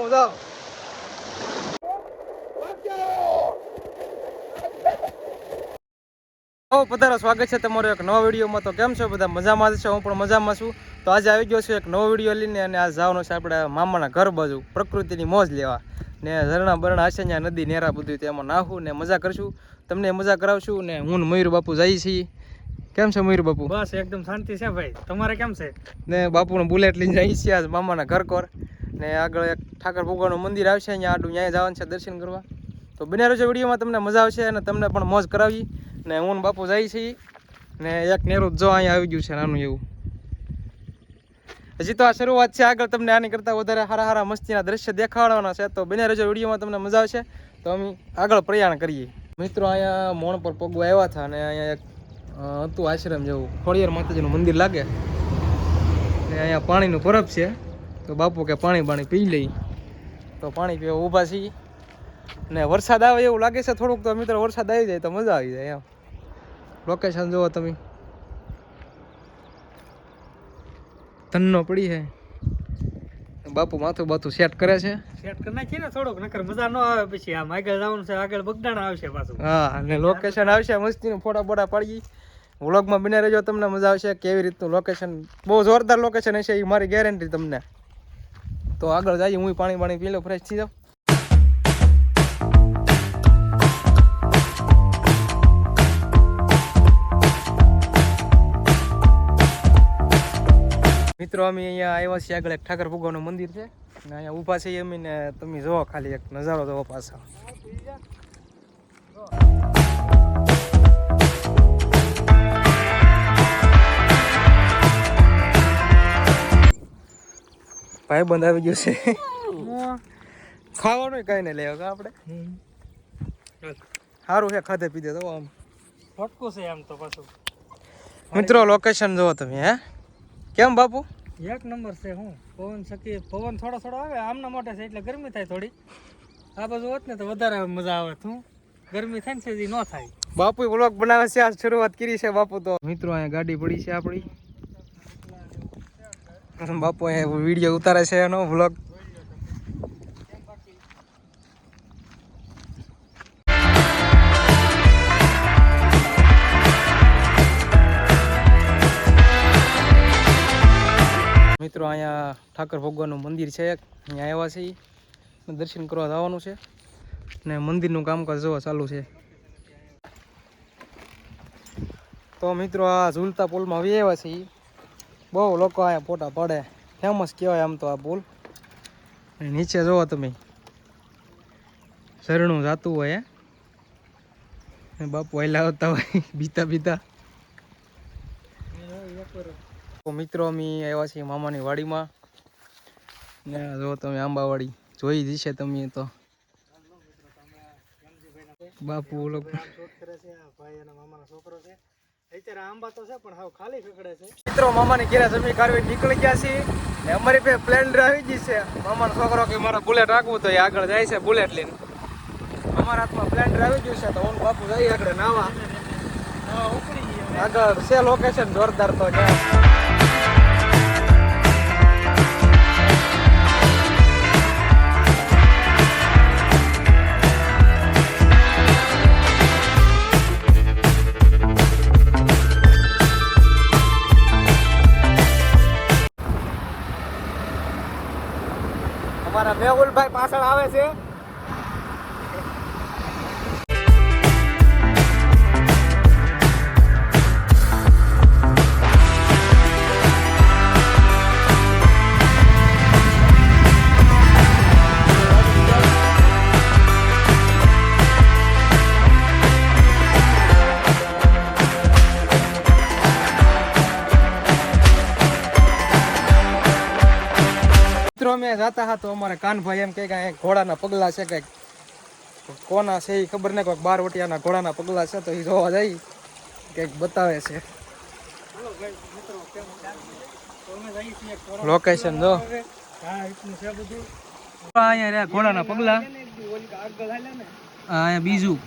હું જાઉં પધારો સ્વાગત છે તમારો એક નવા વિડીયોમાં. તો કેમ છો બધા? મજામાં જ છો? હું પણ મજામાં છું. તો આજે આવી ગયો છું એક નવો વીડિયો લઈને અને આ જવાનું છે આપણે મામાના ઘર બાજુ પ્રકૃતિની મોજ લેવા. ને ઝરણા બરણા હશે ત્યાં નદી નેરા બધું તેમાં નાહું ને મજા કરશું. તમને મજા કરાવશું ને હું મયુર બાપુ જઈએ છીએ. કેમ છે મયુર બાપુ? બસ એકદમ શાંતિ છે ભાઈ. તમારે કેમ છે? ને બાપુનું બુલેટ લઈને જઈએ છીએ આજ મામાના ઘર કોર. ને આગળ એક ઠાકર ભગવાનનું મંદિર આવશે, અહીંયા આડું ત્યાં જવાનું છે દર્શન કરવા. તો બને રહેજો વિડીયોમાં તમને મજા આવશે અને તમને પણ મોજ કરાવી. ને હું બાપુ જાય છીએ. ને એક નેરું જો અહીંયા આવી ગયું છે, નાનું એવું. હજી તો આ શરૂઆત છે, આગળ તમને આની કરતાં વધારે સારા સારા મસ્તીના દ્રશ્ય દેખાડવાના છે. તો બને રહેજો વિડીયોમાં તમને મજા આવશે. તો અમે આગળ પ્રયાણ કરીએ. મિત્રો, અહીંયા મોણ પર પગવા આવ્યા હતા અને અહીંયા એક હતું આશ્રમ જેવું. ખોડિયાર માતાજીનું મંદિર લાગે. ને અહીંયા પાણીનું પરબ છે. તો બાપુ કે પાણી પાણી પી લઈ. તો પાણી પીવા ઊભા છીએ. ને વરસાદ આવે એવું લાગે છે થોડુંક તો મિત્રો વરસાદ આવી જાય તો મજા આવી જાય એમ. લોકેશન જુઓ તમે. ધનનો પડી છે. બાપુ માથું બાથું સેટ કરે છે. સેટ કરી નાખીએ ને થોડુંક નકર મજા ન આવે પછી આમ આગળ જવાનું છે આગળ બગદાણા આવશે પાછું. હા અને લોકેશન આવશે મસ્તીનું ફોટા બોટા પાડી વ્લોગમાં બને રહેજો તમને મજા આવશે. કેવી રીતનું લોકેશન બહુ જોરદાર લોકેશન હશે એ મારી ગેરંટી તમને. તો આગળ જઈએ હું પાણી પાણી પી લો ફ્રેશ થઈ જાઉં. મિત્રો, અમે અહીંયા આવ્યા છીએ આગળ એક ઠાકર ભગવાનનું મંદિર છે. અને અહીંયા ઊભા છીએ અમે ને તમે જોવો ખાલી એક નજારો જોવો પાછા. ભાઈ બંધ આવી ગયો છે. ખાવાનું કઈ નહીં લેવા આપણે. સારું છે ખાધે પીધે તો આમ. ફટકું છે આમ તો પાછું. મિત્રો લોકેશન જુઓ તમે હે? કેમ બાપુ? એક નંબર છે હું. પવન શકી પવન થોડો થોડો આવે આમના મોટે છે એટલે ગરમી થાય થોડી. આ બાજુ હોત ને તો વધારે મજા આવે હું. ગરમી થાય ને છે ન થાય. બાપુ બ્લોગ બનાવે છે આ શરૂઆત કરી છે બાપુ તો. મિત્રો અહીંયા ગાડી પડી છે આપણી. બાપુ અહીંયા વીડિયો ઉતારે છે એનો વ્લોગ મિત્રો, અહીંયા ઠાકર ભગવાનનું મંદિર છે અહીંયા આવ્યા છે દર્શન કરવા જવાનું છે. ને મંદિરનું કામકાજ જોવા ચાલુ છે. તો મિત્રો, આ ઝૂલતા પોલમાં આવી આવ્યા છે ઈ. બહુ લોકો અહીંયા ફોટા પડે. ફેમસ કહેવાય આમ તો આ પુલ. નીચે જુઓ તમે. ઝરણું જાતું હોય એ બાપુ આયલા આવતા હોય, બીતા બીતા. મિત્રો, અમે આવ્યા છીએ મામાની વાડીમાં. ને જો તમે આંબાવાડી જોઈ જશે તમે તો. બાપુ ઓલો શોધ છે ભાઈ અને મામાનો છોકરો છે. અત્યારે આંબા તો છે પણ હાવ ખાલી ખકડે છે. મિત્રો મામાની ઘેરે જમી કાઢવી નીકળી ગયા છીએ. ને અમારી પાસે સ્પ્લેન્ડર આવી ગઈ છે. મામાનો છોકરો કે મારા બુલેટ રાખવું તો એ આગળ જાય છે બુલેટ લઈને. અમારા હાથમાં સ્પ્લેન્ડર આવી ગયું છે તો હું બાપુ જઈએ આગળ નાવા. આગળ છે લોકેશન જોરદાર તો ત્યાં અમારા મેહુલભાઈ પાછળ આવે છે. મિત્રો મેં જતા હતા તો અમારે કાનભાઈ એમ કે અહીંયા ઘોડાના પગલાં છે કંઈક. કોના છે એ ખબર નહીં કોઈક બાર વટિયાના ઘોડાના પગલાં છે તો એ જોવા જાય. કંઈક બતાવે છે. લોકેશન જો. અહીંયા રહ્યા ઘોડાના પગલા. અહીંયા બીજું.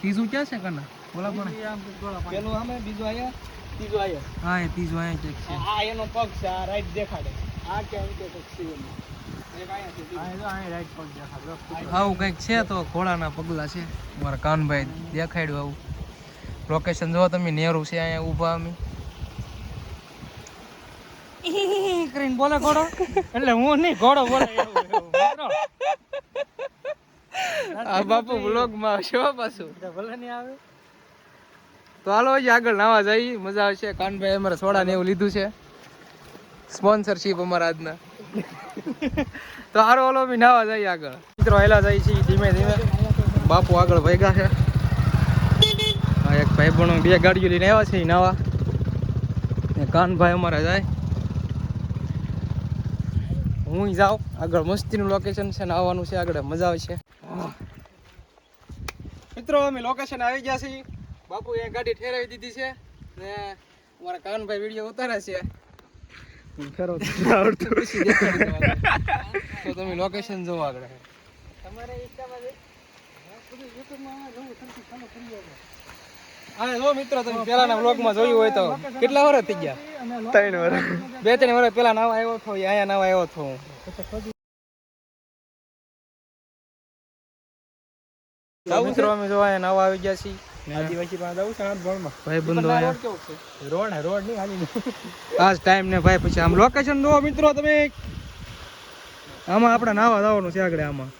ત્રીજું ક્યાં છે કના? બોલા પણ. એ આમ ગોળા પાણી. પેલું આમે બીજું અહીંયા ત્રીજું અહીંયા. હા એ ત્રીજું અહીંયા છે. આ એનો પગ છે આ રાઈટ દેખાડે. આવું કંઈક છે તો ઘોડાના પગલા છે. મારા કાનભાઈ દેખાડ્યું આવું. લોકેશન જો તમે નેહરુ છે અહીંયા ઊભા અમે. કરીને બોલે ઘોડો. એટલે હું નહીં ઘોડો બોલે. આ બાપુ બ્લોગમાં આવશે પાછું. ભલે નહીં આવે. તો હાલો હજી આગળ નાવા જઈએ. મજા આવશે. કાનભાઈ અમારે સોડા ને એવું લીધું છે. સ્પોન્સરશીપ અમારા આજના. તો હારો ઓલો બી નાવા જઈએ આગળ. મિત્રો હેલા જાય છે ધીમે ધીમે. બાપુ આગળ ભેગા છે. એક ભાઈ પણ બે ગાડીઓ લઈને આવ્યા છે નાવા. ને કાનભાઈ અમારે જાય. હું જાઉં. આગળ મસ્તીનું લોકેશન છે ને આવવાનું છે આગળ. મજા આવશે મિત્રો, અમે લોકેશન આવી ગયા છીએ. બાપુ એ ગાડી ઠેરાવી દીધી છે. ને અમારા કાનભાઈ વીડિયો ઉતારે છે. ફેરો આવડતું. તો તમે લોકેશન જોવો આગળ. તમારે હા, જો મિત્રો તમે વ્લોગમાં જોયું હોય તો. કેટલા વર્ષ થઈ ગયા? ત્રણ વર્ષ. બે ત્રણ વર્ષ. પેલા નવા આવ્યો છો અહીંયા નવા આવ્યો છો હું. મિત્રો અમે જો અહીંયા નાવા આવી ગયા છીએ. આદિવાસી પાસે દઉં છે આઠ ભણમાં. ભાઈ બંધો અહીંયા રોડ હે રોડ નહીં ખાલી આજ ટાઈમ ને ભાઈ પછી આમ લોકેશન દો મિત્રો તમે. આમાં આપણે નાવા જવાનું છે આગળ આમાં.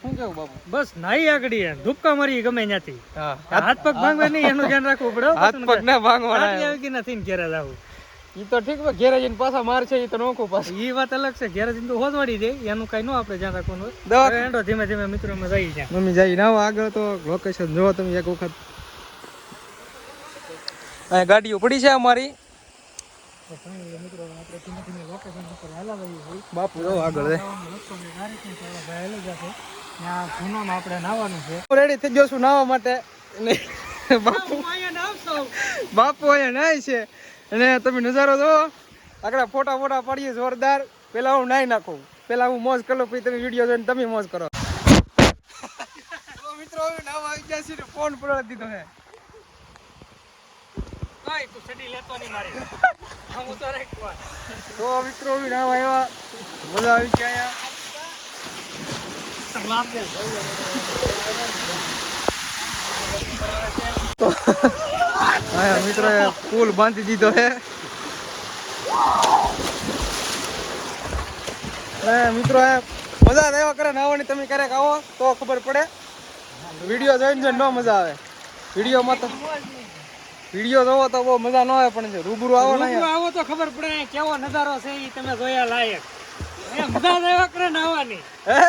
શું કેવું બાપુ? બસ નાઈ આગળ ધુપકા મારી ગમે ત્યાંથી. હા. હાથ પગ ભાંગવા નહીં એનું ધ્યાન રાખવું પડે હાથ પગ ના ભાંગવાના આવી કે નથી ને ઘેરે જાવું ઈ તો ઠીક ભાઈ ઘેરે જઈને પાછા માર છે ઈ તો નોખું પાછું. એ વાત અલગ છે ઘેરે જઈને તો હોજવાડી દે એનું કઈ ન આપણે જ્યાં રાખવાનું દવા એન્ડો ધીમે ધીમે મિત્રો અમે જઈ ત્યાં મમ્મી જઈ ના આગળ તો લોકેશન જોવો તમે એક વખત. અહીંયા ગાડીઓ પડી છે અમારી. બાપુ જો આગળ રેડી થઈ નાવા માટે. બાપુ. બાપુ અહીંયા નાય છે. અને તમે નજારો જો આગળ ફોટા ફોટા પાડીએ જોરદાર. પેલા હું નાઈ નાખું. પેલા હું મોજ કરો પછી તમે વીડિયો જોઈને તમે મોજ કરો. મિત્રો નાવા આવી ગયા છે ફોન પડાવી દીધો છે. કાંઈ તું સડી લેતો નહીં તો એક વાર. તો મિત્રો હવે નાવા આવ્યા. મજા આવી ગયા અહીંયા. હા મિત્રો પુલ બાંધી દીધો હે મિત્રો એ મજા જ કરે નાવાની તમે ક્યારેક આવો તો ખબર પડે. વીડિયો જોઈને જો ન મજા આવે. વિડીયોમાં તો વીડિયો જોવો તો બહુ મજા ન આવે પણ જે રૂબરૂ આવો ને આવો તો ખબર પડે કેવો નજારો છે એ તમે જોયા લાયક. એ મજા આવ્યા કરે નાવાની. હે?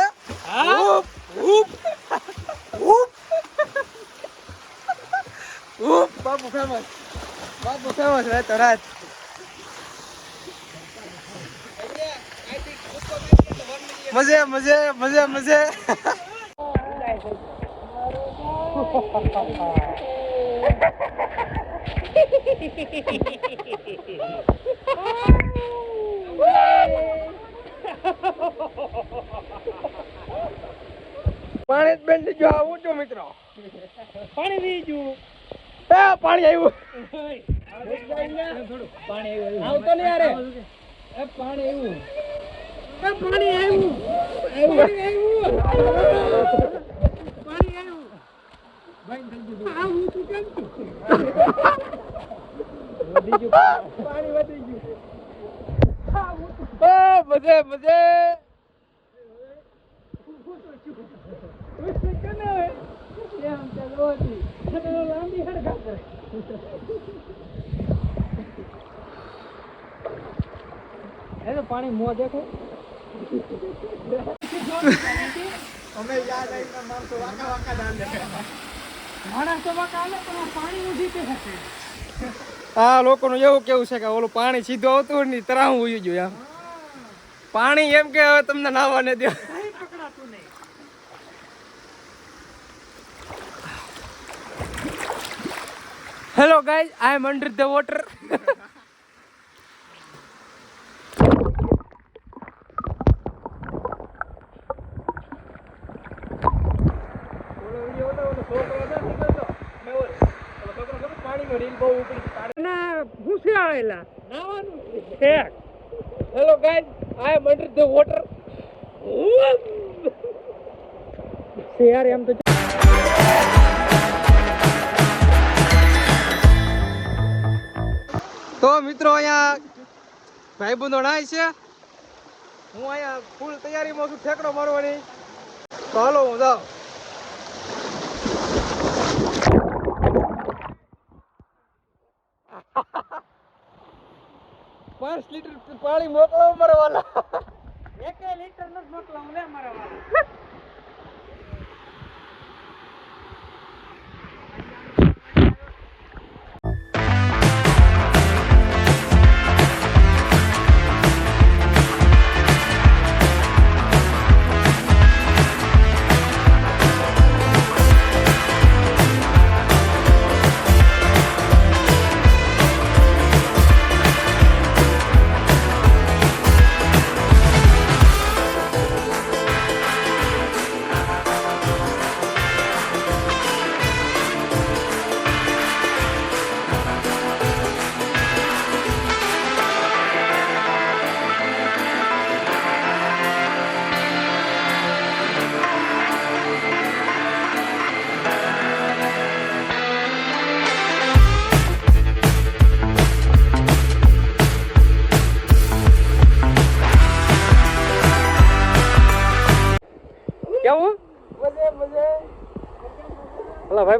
હા? બાપુ ફેમસ બાપુ ફેમસ રહેતો રાત. મજે મજે મજે મજે. પાણી જ બેન જો આવું છું મિત્રો. પાણી વી ગયું એ પાણી આવ્યું. પાણી આવ્યું આવતો નહીં યારે. એ પાણી આવ્યું. એ પાણી આવ્યું. પાણી આવ્યું. પાણી આવ્યું. આવું તું કેમ પાણી વધી ગયું. મજે મજે. પાણી મોં દેખો. માણસ તો વાંકા હાલે પણ પાણી ઊંધી કે છે આ લોકોનું એવું કેવું છે કે ઓલું પાણી સીધું આવતું નહીં ને તરાહ ઉઈ ગયું એમ. પાણી એમ કે હવે તમને નાવા ને દે કઈ પકડાતું નહીં hello guys I am under the water hello guys I am under the water યાર એમ તો તો મિત્રો અહીંયા ભાઈબંધો નાય છે. હું અહીંયા ફૂલ તૈયારીમાં છું, ઠેકડો મારવાની. તો હાલો હું જાઉં. પાંચ લીટર પાણી મોકલાવ મારા વાલા. એક લીટર નથી મોકલાવું લે મારા વાળા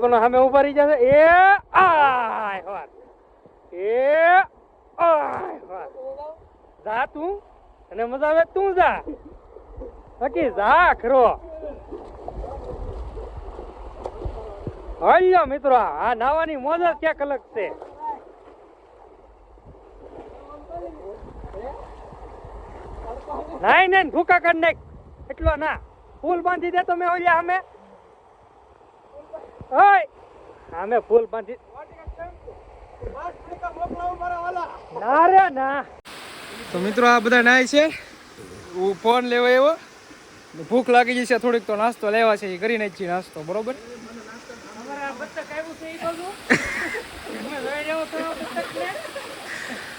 ઓલા સામે ઊભા જશે. એ આય વાર એ આય વાર જા તું અને મજા આવે તું જા. બાકી જા ખરો. હલ્યો મિત્રો, આ નાવાની મોજ ક્યાંક અલગ છે. નાઈ નાઈ ભૂકા કરી નાખ. એટલો ના. ફૂલ બાંધી દે તો મેં ઓલ્યા અમે ઓય! ફૂલ બાંધી ના રે, ના. તો મિત્રો આ બધા નાય છે. હું ફોન લેવા એવો ભૂખ લાગી જશે થોડીક તો નાસ્તો લેવા છે, એ કરી નાખીએ નાસ્તો, બરોબર? અમારે આ બતક આવ્યું છે એ બાજુ અમે જોઈ રહ્યો તો બતકને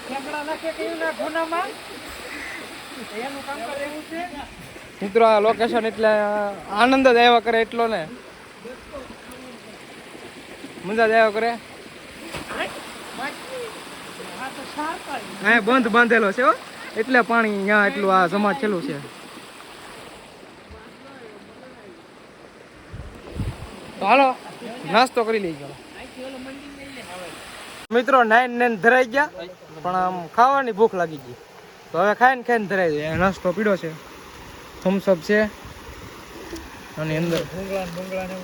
ખેકડા નાખે કયું ના ખૂણામાં એનું કામ કરે એવું છે મિત્રો આ લોકેશન એટલે આનંદ જ આવ્યા કરે એટલો ને. મજા જ આવ્યા કરે બંધ બાંધેલો છે એટલે પાણી અહીંયા એટલું આ જમા છેલું છે. હાલો, નાસ્તો કરી લઈ ગયો મિત્રો, નાઈન નાઈન ધરાઈ ગયા, પણ આમ ખાવાની ભૂખ લાગી ગઈ. તો હવે ખાઈને ખાઈને ધરાઈ જાય. નાસ્તો પીડો છે. થમ્સઅપ છે. અને અંદર. ભૂંગળા ભૂંગળા ને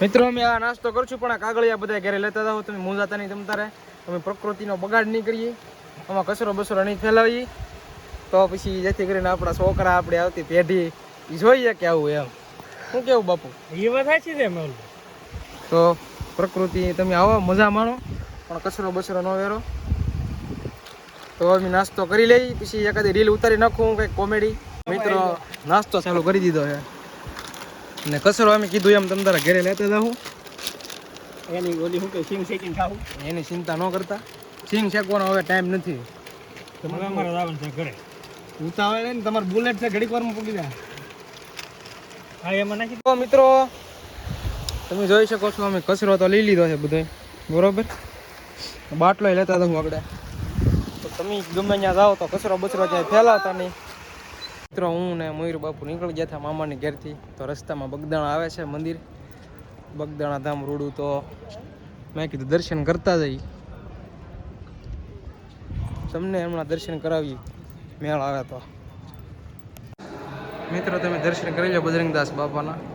મિત્રો અમે આ નાસ્તો કરશું પણ આ કાગળિયા બધા ઘરે લેતા જાઓ. તમે મૂંઝાતા નહીં જમતા અમે પ્રકૃતિનો બગાડ નહીં કરીએ. આમાં કચરો બસરો નહીં ફેલાવીએ. તો પછી જેથી કરીને આપણા છોકરા આપણે આવતી પેઢી એ જોઈએ કે આવું એમ. શું કેવું બાપુ? એ વાત સાચી છે તો પ્રકૃતિ તમે આવો મજા માણો. પણ કચરો બસરો ન વેરો. તો અમે નાસ્તો કરી લઈ પછી એકાદી રીલ ઉતારી નાખું કંઈક કોમેડી. મિત્રો નાસ્તો ચાલુ કરી દીધો છે. ને કચરો અમે કીધું એમ તમે તારા ઘરે લેતા જાઉં. એની ઓલી શું કે સિંગ શેકીને ખાવું? એની ચિંતા ન કરતા. સિંગ શેકવાનો હવે ટાઈમ નથી. હવે અમારે જવાનું છે ઘરે. ઉતાવળ ને તમારે બુલેટ છે ઘડીક વારમાં પૂકી જાય. હા એમાં નાખી મિત્રો તમે જોઈ શકો છો અમે કચરો તો લઈ લીધો છે બધો. બરોબર? બાટલો લેતા હતા હું આપણે તો તમે ગમે ત્યાં જાઓ તો કચરો બચરો ક્યાંય ફેલાતા નહીં. મિત્રો, હું ને મયુર બાપુ નીકળી ગયા હતા મામાની ઘેરથી. તો રસ્તામાં બગદાણા આવે છે મંદિર. બગદાણા ધામ રૂડું તો મેં કીધું દર્શન કરતા જઈ તમને હમણાં દર્શન કરાવી મેળ આવે તો. મિત્રો, તમે દર્શન કરી લો બજરંગદાસ બાપાના.